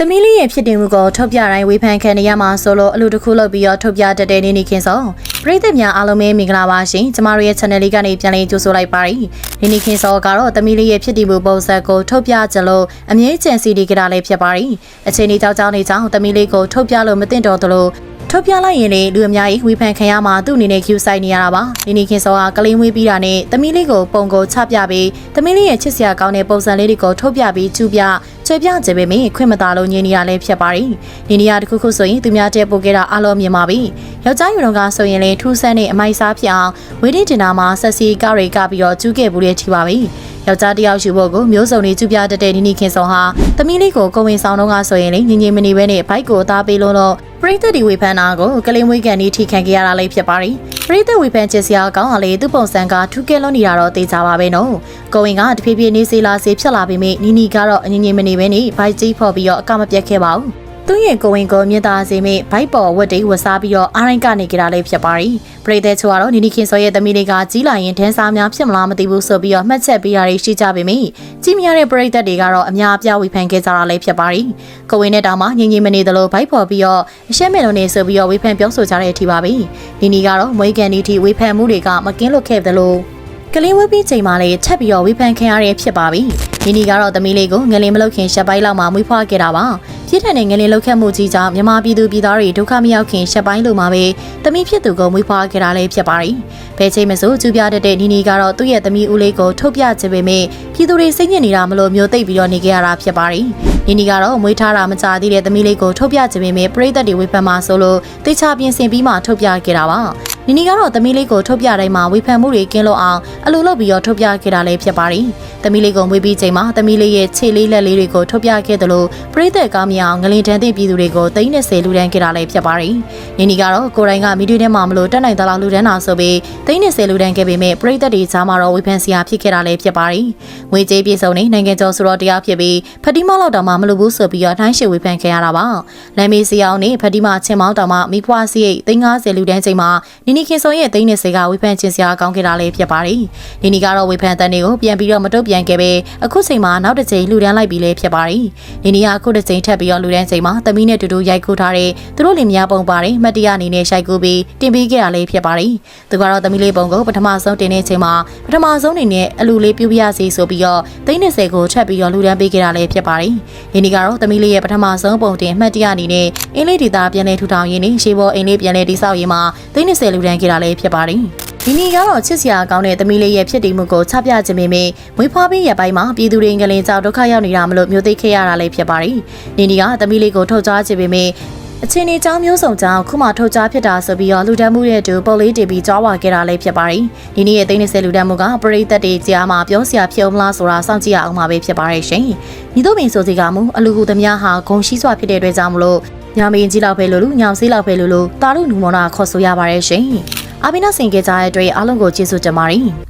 ။သမီးလေးရဲ့ဖြစ်တည်မှုကိုထုတ်ပြတိုင်းဝေဖန်ခံနေရမှာဆိုလို့အလူတစ်ခုလုပ်ပြီးတော့ထုတ်ပြတတ်တဲ့နေနေခင်စောပရိသတ်များအားလုံးပဲမင်္ဂလာပါရှင်။ကျမတို့ရဲ့ channel လေးကနေပြန်လည်ကြိုဆိုလိုက်ပါရစေ။နေနေခင်စောကတော့သမီးလေးရဲ့ဖြစ်တည်မှုပုံစံကိုထုတ်ပြကြလို့အမြဲကျန်စီဒီကြတာလေးဖြစ်ပါရီ။အချိန်လေးကြောက်ကြောက်နေကြောင်းသမီးလေးကိုထုတ်ပြလို့မသင့်တော်သလို ထုတ်ပြလိုက်ရင်လေလူအများကြီးဝေဖန်ခံရမှာသူ့အနေနဲ့ queue ဆိုင်နေရတာပါ။နေနေခင်စောကကလေးမွေးပြီးတာနဲ့သမီးလေးကိုပုံကိုချပြပြီးသမီးလေးရဲ့ချစ်စရာကောင်းတဲ့ပုံစံလေးတွေကိုထုတ်ပြပြီးကျူပြချွေပြကြပေမယ့်ခွင့်မသာလို့ညင်နေရလဲဖြစ်ပါရီ။နေနေရတစ်ခုခုဆိုရင်သူများတဲ့ပို့ခဲ့တာအလုံးမြင်ပါပြီ။ယောက်ျားယူတော်ကဆိုရင်လေထူးဆန်းတဲ့အမိုက်စားဖြစ်အောင်ဝေးတင်တင်တာမှာဆက်စီကားတွေကပြီးတော့ကျူးခဲ့ဘူးလေထီပါပြီ။ ယောက်ျားတစ်ယောက်ယူဖို့ကိုမျိုးစုံတွေကျူပြတတ်တဲ့နီနီခင်စောဟာသမီးလေးကိုကိုဝင်ဆောင်တော့ကဆိုရင်လေညင်ညင်မနေပဲနဲ့ဘိုက်ကိုအသားပေးလို့တော့ပရိသတ်ဒီဝေဖန်တာကိုကလေးမွေးကန်ဒီထိခံခဲ့ရတာလေးဖြစ်ပါရီပရိသတ်ဝေဖန်ချစ်စရာကောင်းအောင်လေသူ့ပုံစံကထူးကဲလွန်နေတာတော့သိကြပါပဲနော်ကိုဝင်ကတဖြည်းဖြည်းနေစေလာစေဖြစ်လာပေမယ့်နီနီကတော့အငြင်းငြင်းမနေပဲနဲ့ဘိုက်ကြီးဖော်ပြီးတော့အကမပြတ်ခဲ့ပါဘူး သူ့ရဲ့ကိုဝင်ကိုမြင့်သားစေမိဘိုက်ပေါ်ဝတ်တိတ်ဝတ်စားပြီးတော့အားရင်ကနေကြတာလေးဖြစ်ပါရီပရိသတ်ချိုကတော့နီနီခင်စောရဲ့သမီးလေးကကြီးလာရင်ဒန်းစားများဖြစ်မလားမသိဘူးဆိုပြီးတော့မှတ်ချက်ပေးရတွေရှိကြပေမယ့်ကြီးမြရတဲ့ပရိသတ်တွေကတော့အများအပြားဝေဖန်ခဲ့ကြတာလေးဖြစ်ပါရီကိုဝင်နဲ့တောင်မှငြင်းငြင်းမနေသလိုဘိုက်ပေါ်ပြီးတော့အရှက်မဲ့လုံးနေဆိုပြီးတော့ဝေဖန်ပြောဆိုကြတဲ့အထိပါပဲနီနီကတော့မွေးကန်ဒီထိဝေဖန်မှုတွေကမကင်းလွတ်ခဲ့သလိုကလေးဝေးပြီးချိန်မှလည်းချက်ပြီးတော့ဝေဖန်ခံရတဲ့ဖြစ်ပါပြီ။နီနီကတော့သမီးလေးကိုငလင်မလုတ်ခင်ရှက်ပိုင်းလောက်မှမွေးဖွားခဲ့တာပါ။ ပြည့်ထန်တဲ့ငလင်လုတ်ခတ်မှုကြီးကြောင့်မြမပြည်သူပြည်သားတွေဒုက္ခမရောက်ခင်ရှက်ပိုင်းလိုမှပဲသမီးဖြစ်သူကိုမွေးဖွားခဲ့တာလည်းဖြစ်ပါရီ။ဘယ်ချိန်မဆိုကျူပြတတ်တဲ့နီနီကတော့သူ့ရဲ့သမီးဦးလေးကိုထုတ်ပြချင်ပေမဲ့ပြည်သူတွေစိတ်ညစ်နေတာမလို့မျိုးသိပ်ပြီးတော့နေကြရတာဖြစ်ပါရီ။နီနီကတော့မွေးထားတာမကြသေးတဲ့သမီးလေးကိုထုတ်ပြချင်ပေမဲ့ပြည်သက်တွေဝေဖန်မှာဆိုလို့တေချာပြင်ဆင်ပြီးမှထုတ်ပြခဲ့တာပါ။နီနီကတော့သမီးလေးကိုထုတ်ပြတိုင်းမှာဝေဖန်မှုတွေကင်းလို့အောင်အလိုလုပ်ပြီးတော့ထုတ်ပြခဲ့တာလည်းဖြစ်ပါရီ။သမီးလေးကိုမွေးပြီးချိန်မှာသမီးလေးရဲ့ခြေလေးလက်လေးတွေကိုထုတ်ပြခဲ့တယ်လို့ပြည်သက်ကောင်းမြောင်ငလင်တန်းသည့်ပြည်သူတွေကိုသိန်း30လူတန်းခဲ့တာလည်းဖြစ်ပါရီ။နီနီကတော့ကိုယ်တိုင်ကမီဒီထဲမှာမလို့တက်နိုင်သလောက်လူတန်းတာဆိုပြီးသိန်း30လူတန်းခဲ့ပေမဲ့ပြည်သက်တွေကြားမှာတော့ဝေဖန်စရာဖြစ်ခဲ့တာလည်းဖြစ်ပါရီ။ငွေကြေးပြေဆုံးနေနိုင်ငံကျော်ဆိုတော့တရားဖြစ်ပြီးဖတီမောက်လောက်တောင်မှမလုပ်ဘူးဆိုပြီးတော့နှိုင်းရှေဝေဖန်ခဲ့ရတာပါ။လမ်းမေးစီအောင်နဲ့ဖတီမချင်းမောင်းတောင်မှမိဖွားစီရိတ်သိန်း90လူတန်းချိန်မှာနီနီခင်စောရဲ့သိန်း30ကဝေဖန်ခြင်းစရာကောင်းခဲ့တာလည်းဖြစ်ပါရီ။နီနီကတော့ဝေဖန်တဲ့တွေကိုပြန်ပြီးတော့မတုတ်ပြန်ခဲ့ပဲအခုချိန်မှာနောက်တစ်ချိန်လူတန်းလိုက်ပြီးလည်းဖြစ်ပါရီ။နီနီကအခုတစ်ချိန်ထပ်ပြီးတော့လူတန်းချိန်မှာသမီးနဲ့တူတူရိုက်ကူးထားတဲ့သူတို့လင်မယားပုံပါတယ်မှတ်တရအနေနဲ့ရိုက်ကူးပြီးတင်ပေးခဲ့တာလည်းဖြစ်ပါရီ။သူကတော့သမီးလေးပုံကိုပထမဆုံးတင်တဲ့ချိန်မှာပထမဆုံးအနေနဲ့အလူလေးပြူပြရစီဆိုပြီးတော့သိန်း30ကိုထပ်ပြီးတော့လူတန်းပေးခဲ့တာလည်းဖြစ်ပါရီ။နီနီကတော့သမီးလေးရဲ့ပထမဆုံးပုံတင်မှတ်တရအနေနဲ့အင်းလေးဒေတာပြန်လဲထူထောင်ရင်းနဲ့ရှေးဘောအင်းလေးပြန်လဲတိဆောက်ရင်းမှာသိန်း30လူတန်းခဲ့တာလည်းဖြစ်ပါရီ။ ဒီနီကတော့ချစ်စရာကောင်းတဲ့သမီးလေးရဲ့ဖြစ်တည်မှုကိုချပြခြင်းပေမဲ့မွေးဖွားပြီးရပိုင်းမှာပြည်သူတွေငလင်ကြောက်ဒုက္ခရောက်နေတာမလို့မျိုးသိခဲ့ရတာလည်းဖြစ်ပါရီ။နီနီကသမီးလေးကိုထုတ်ကြခြင်းပေမဲ့အချင်းဒီကြောင်းမျိုးစုံကြောင်းခုမှထုတ်ကြားဖြစ်တာဆိုပြီးတော့လူတန်းမှုရဲ့အတူပုတ်လေးတီပြီးကြားဝါခဲ့တာလည်းဖြစ်ပါရီ။ဒီနေ့ရဲ့သိန်း30လူတန်းမှုကပရိသတ်တွေကြားမှာပြောစရာဖြစ်အောင်မလားဆိုတာစောင့်ကြည့်ရအောင်ပါပဲဖြစ်ပါရဲ့ရှင်။ညီတို့ပင်ဆိုစီကမူအလူကူသမားဟာဂုံရှိစွာဖြစ်တဲ့အတွက်ကြောင့်မလို့ညမင်းကြီးလောက်ပဲလို့လူညောင်စေးလောက်ပဲလို့လို့တာတို့နူမောနာခေါ်ဆိုရပါရဲ့ရှင်။ အဘိနာဆင်ကြကြတဲ့အတွက်အားလုံးကိုကျေးဇူးတင်ပါတယ်။